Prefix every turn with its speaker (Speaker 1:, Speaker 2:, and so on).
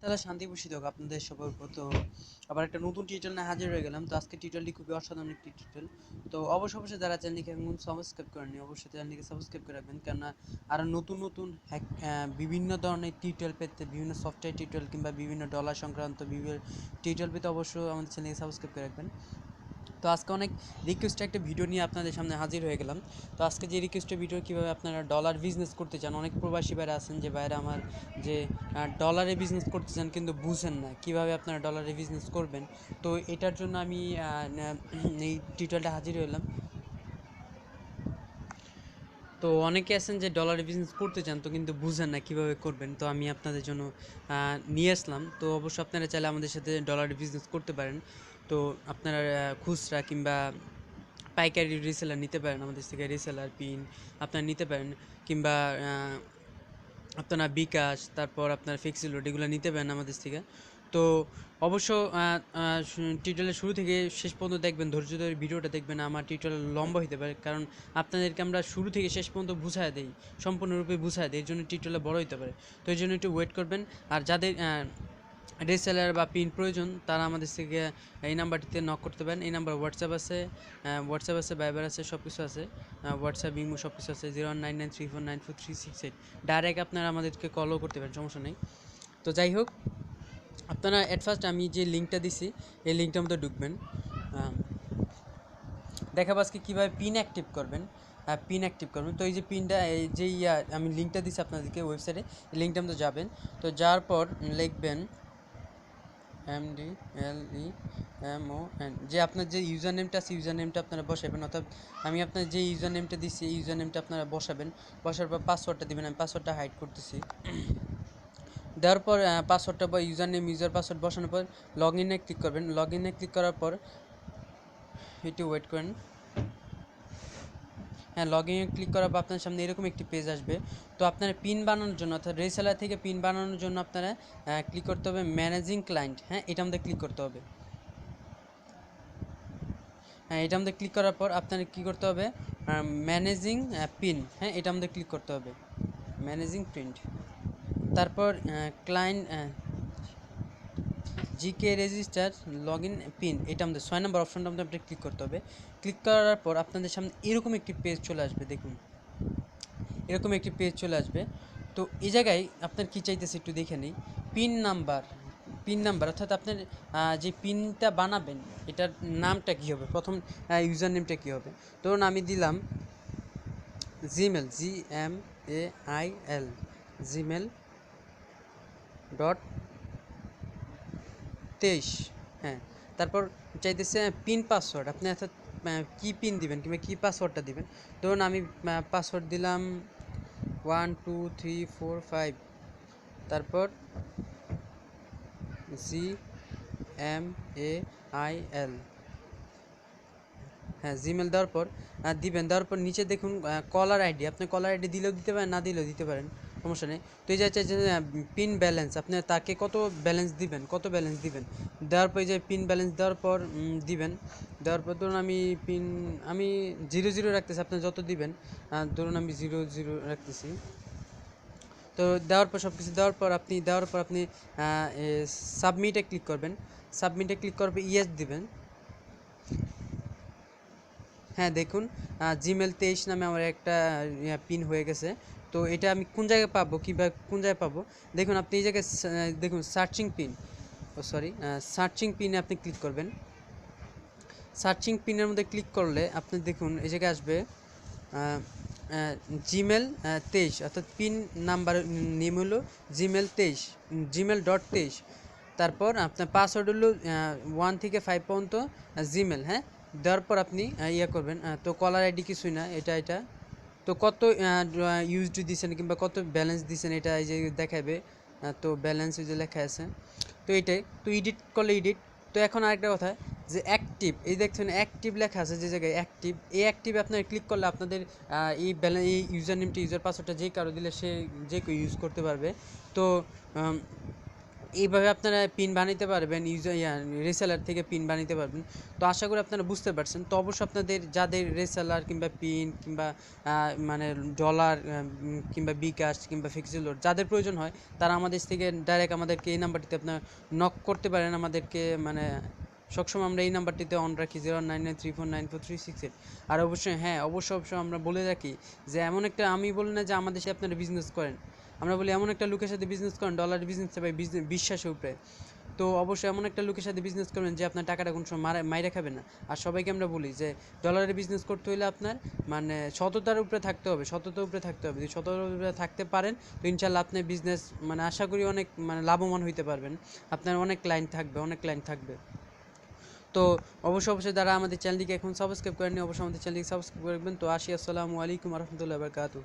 Speaker 1: তাহলে শান্তি বসিত হোক আপনাদের সবার উপর। তো আবার একটা নতুন টিউটোরিয়াল নিয়ে হাজির হয়ে গেলাম। তো আজকে টিউটোরিয়ালটি খুবই অসাধারণ একটি টিউটোরিয়াল তো অবশ্যই অবশ্যই যারা চ্যানেলটিকে এখন সাবস্ক্রাইব করেননি, অবশ্যই চ্যানেলটিকে সাবস্ক্রাইব করে রাখবেন। কেননা আরও নতুন নতুন হ্যাক বিভিন্ন ধরনের টিউটোরিয়াল পেতে, বিভিন্ন সফটওয়্যার টিউটোরিয়াল কিংবা বিভিন্ন ডলার সংক্রান্ত বিভিন্ন টিউটোরিয়াল পেতে অবশ্যই আমাদের চ্যানেলকে সাবস্ক্রাইব করে রাখবেন। তো আজকে অনেক রিকোয়েস্টে একটা ভিডিও নিয়ে আপনাদের সামনে হাজির হয়ে গেলাম। তো আজকে যে রিকোয়েস্টের ভিডিও কীভাবে আপনারা ডলার বিজনেস করতে চান, অনেক প্রবাসী বাইরে আছেন যে বাইরে আমার যে ডলারে বিজনেস করতে চান কিন্তু বুঝেন না, কীভাবে আপনারা ডলারে বিজনেস করবেন? তো এটার জন্য আমি এই টিউটোরিয়ালটা হাজির হলাম। তো অনেকে আছেন যে ডলারে বিজনেস করতে চান তো কিন্তু বুঝেন না কীভাবে করবেন, তো আমি আপনাদের জন্য নিয়ে আসলাম। তো অবশ্যই আপনারা চাইলে আমাদের সাথে ডলারে বিজনেস করতে পারেন। তো আপনারা খুচরা কিংবা পাইকারি রিসেলার নিতে পারেন আমাদের থেকে রিসেলার পিন আপনারা নিতে পারেন কিংবা আপনারা বিকাশ, তারপর আপনার ফিক্সড লোড এগুলো নিতে পারেন আমাদের থেকে। তো অবশ্য টিউটোরিয়ালের শুরু থেকে শেষ পর্যন্ত দেখবেন, ধৈর্য ধরে ভিডিওটা দেখবেন, আমার টিউটোরিয়াল লম্বা হতে পারে, কারণ আপনাদেরকে আমরা শুরু থেকে শেষ পর্যন্ত বুঝায় দিই, সম্পূর্ণরূপে বুঝায় দিই, এর জন্য টিউটোরিয়াল বড় হতে পারে। তো এই জন্য একটু ওয়েট করবেন, আর যাদের রিসেলার বা পিন প্রয়োজন, তারা আমাদের থেকে এই নাম্বারটিতে নক করতে পারেন। এই নাম্বার হোয়াটসঅ্যাপ আছে হোয়াটসঅ্যাপ আছে ভাইবার আছে সব কিছু আছে। হোয়াটসঅ্যাপ ইমো সব কিছু আছে zero nine nine three four nine four three six eight direct আপনারা আমাদেরকে কলও করতে পারেন, সমস্যা নেই। তো যাই হোক, আপনারা অ্যাট ফার্স্ট আমি যে লিঙ্কটা দিছি, এই লিঙ্কটার মধ্যে ঢুকবেন। দেখাবো আজকে কীভাবে পিন অ্যাক্টিভ করবেন। পিন অ্যাক্টিভ করবেন। তো এই যে পিনটা এই যে আমি লিঙ্কটা দিছি আপনাদেরকে ওয়েবসাইটে এই লিঙ্কটার মধ্যে যাবেন। তো যাওয়ার পর লিখবেন M D L E M O N যে আপনার যে ইউজার নেমটা আছে ইউজার নেমটা আপনারা বসাবেন অর্থাৎ আমি আপনার যে ইউজার নেমটা দিচ্ছি ইউজার নেমটা আপনারা বসাবেন। বসার পর পাসওয়ার্ডটা দিবেন, আমি পাসওয়ার্ডটা হাইড করতেছি। দেওয়ার পর পাসওয়ার্ডটা বা ইউজার নেম ইউজার পাসওয়ার্ড বসানোর পর লগ ইনে ক্লিক করবেন। লগ ইনে ক্লিক করার পর, একটু ওয়েট করেন। হ্যাঁ লগ ইনে ক্লিক করার পর আপনার সামনে এরকম একটি পেজ আসবে। তো আপনারা পিন বানানোর জন্য অর্থাৎ রেসেলার থেকে পিন বানানোর জন্য আপনারা ক্লিক করতে হবে ম্যানেজিং ক্লায়েন্ট হ্যাঁ এটা আমাদের ক্লিক করতে হবে। হ্যাঁ এটা আমাদের ক্লিক করার পর আপনার কী করতে হবে? ম্যানেজিং পিন হ্যাঁ এটা আমাদের ক্লিক করতে হবে। ম্যানেজিং প্রিন্ট তারপর ক্লায়েন্ট জিকে রেজিস্টার লগ ইন পিন এটা আমাদের ছয় নম্বর অপশনটা আমাদের ক্লিক করতে হবে। ক্লিক করার পর আপনাদের সামনে এরকম একটি পেজ চলে আসবে, দেখুন। এরকম একটি পেজ চলে আসবে। তো এই জায়গায় আপনার কী চাইতেছে একটু দেখে নিই। পিন নাম্বার পিন নাম্বার অর্থাৎ আপনার যে পিনটা বানাবেন, এটার নামটা কী হবে? প্রথম ইউজার নেমটা কী হবে? ধরুন আমি দিলাম Gmail G M A I L Gmail dot তেইশ হ্যাঁ। তারপর চাইতেছে পিন পাসওয়ার্ড আপনি অর্থাৎ কী পিন দিবেন কিংবা কী পাসওয়ার্ডটা দিবেন? ধরুন আমি পাসওয়ার্ড দিলাম one two three four five তারপর জি এম এ আই এল হ্যাঁ জিমেল দেওয়ার পর দিবেন। দেওয়ার পর নিচে দেখুন কলার আইডি আপনি কলার আইডি দিলেও দিতে পারেন, না দিলেও দিতে পারেন। সমস্যা নেই। তো এই যে যে পিন ব্যালেন্স আপনি তাকে কত ব্যালেন্স দিবেন? কত ব্যালেন্স দিবেন? দেওয়ার পর যে পিন ব্যালেন্স দেওয়ার পর দিবেন। দেওয়ার পর ধরুন আমি পিন আমি জিরো জিরো রাখতেছি, আপনি যত দিবেন ধরুন আমি জিরো জিরো রাখতেছি। তো দেওয়ার পর সব কিছু দেওয়ার পর আপনি, দেওয়ার পর আপনি সাবমিটে ক্লিক করবেন। সাবমিটে ক্লিক করার পর ইয়েস দিবেন। হ্যাঁ দেখুন জিমেল তেইশ নামে আমার একটা পিন হয়ে গেছে। তো এটা আমি কোন জায়গায় পাবো? কিংবা কোন জায়গায় পাবো? দেখুন, আপনি এই জায়গায় দেখুন সার্চিং পিন ও সরি সার্চিং পিনে আপনি ক্লিক করবেন। সার্চিং পিনের মধ্যে ক্লিক করলে আপনি দেখুন, এই জায়গায় আসবে জিমেল তেইশ, অর্থাৎ পিন নাম্বার নেম হলো জিমেল তেইশ জিমেল ডট তেইশ। তারপর আপনার পাসওয়ার্ড হলো ওয়ান থেকে ফাইভ পর্যন্ত জিমেল হ্যাঁ? দেওয়ার পর আপনি ইয়ে করবেন তো কলার আইডি কিছুই না, এটা এটা। তো কত ইউজড দিয়েছেন কিংবা কত ব্যালেন্স দিয়েছেন এটা এই যে দেখাবে তো ব্যালেন্স যে লেখা আছে। তো এটাই, তো এডিট করলে এডিট তো এখন আরেকটা কথা, যে অ্যাক্টিভ এই দেখছেন অ্যাক্টিভ লেখা আছে যে জায়গায় অ্যাক্টিভ এই অ্যাক্টিভ আপনার ক্লিক করলে আপনাদের এই ব্যালেন্স এই ইউজার নেমটা ইউজার পাসওয়ার্ডটা যে কারও দিলে সে, যে কেউ ইউজ করতে পারবে। তো এইভাবে আপনারা পিন বানাইতে পারবেন ইউজার রেসেলার থেকে পিন বানাইতে পারবেন। তো আশা করি আপনারা বুঝতে পারছেন। তো অবশ্যই আপনাদের যাদের রেসেলার কিংবা পিন কিংবা মানে ডলার কিংবা বিকাশ কিংবা ফিক্সিলোড যাদের প্রয়োজন হয়, তারা আমাদের থেকে ডাইরেক্ট আমাদেরকে এই নাম্বারটিতে আপনার নক করতে পারেন। আমাদেরকে মানে সবসময় আমরা এই নাম্বারটিতে অন রাখি zero nine nine three four nine four three six eight আর অবশ্যই হ্যাঁ অবশ্যই অবশ্যই আমরা বলে রাখি যে, এমন একটা আমি বলি না যে, আমাদের সাথে আপনারা বিজনেস করেন। আমরা বলি এমন একটা লোকের সাথে বিজনেস করেন ডলার বিজনেস ভাই বিশ্বাসের উপরে। তো অবশ্যই এমন একটা লোকের সাথে বিজনেস করবেন যে আপনার টাকাটা কোনো সময় মারা, মাইরে খাবে না। আর সবাইকে আমরা বলি যে ডলারের বিজনেস করতে হলে আপনার মানে সততার উপরে থাকতে হবে, সততার উপরে থাকতে হবে। যদি সততার উপরে থাকতে পারেন, তো ইনশাল্লাহ আপনি বিজনেস মানে আশা করি অনেক মানে লাভবান হইতে পারবেন। আপনার অনেক ক্লায়েন্ট থাকবে, অনেক ক্লায়েন্ট থাকবে। তো অবশ্যই অবশ্যই যারা আমাদের চ্যানেলটিকে এখন সাবস্ক্রাইব করেননি, অবশ্যই আমাদের চ্যানেলটিকে সাবস্ক্রাইব করবেন তো আসি, আসসালামু আলাইকুম রহমতুল্লাহ বারকাতু